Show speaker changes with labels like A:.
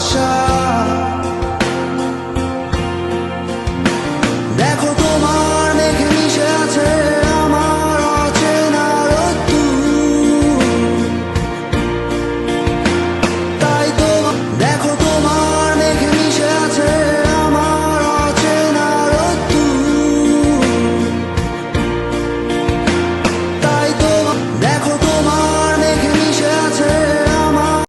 A: আশা দেখো তোমার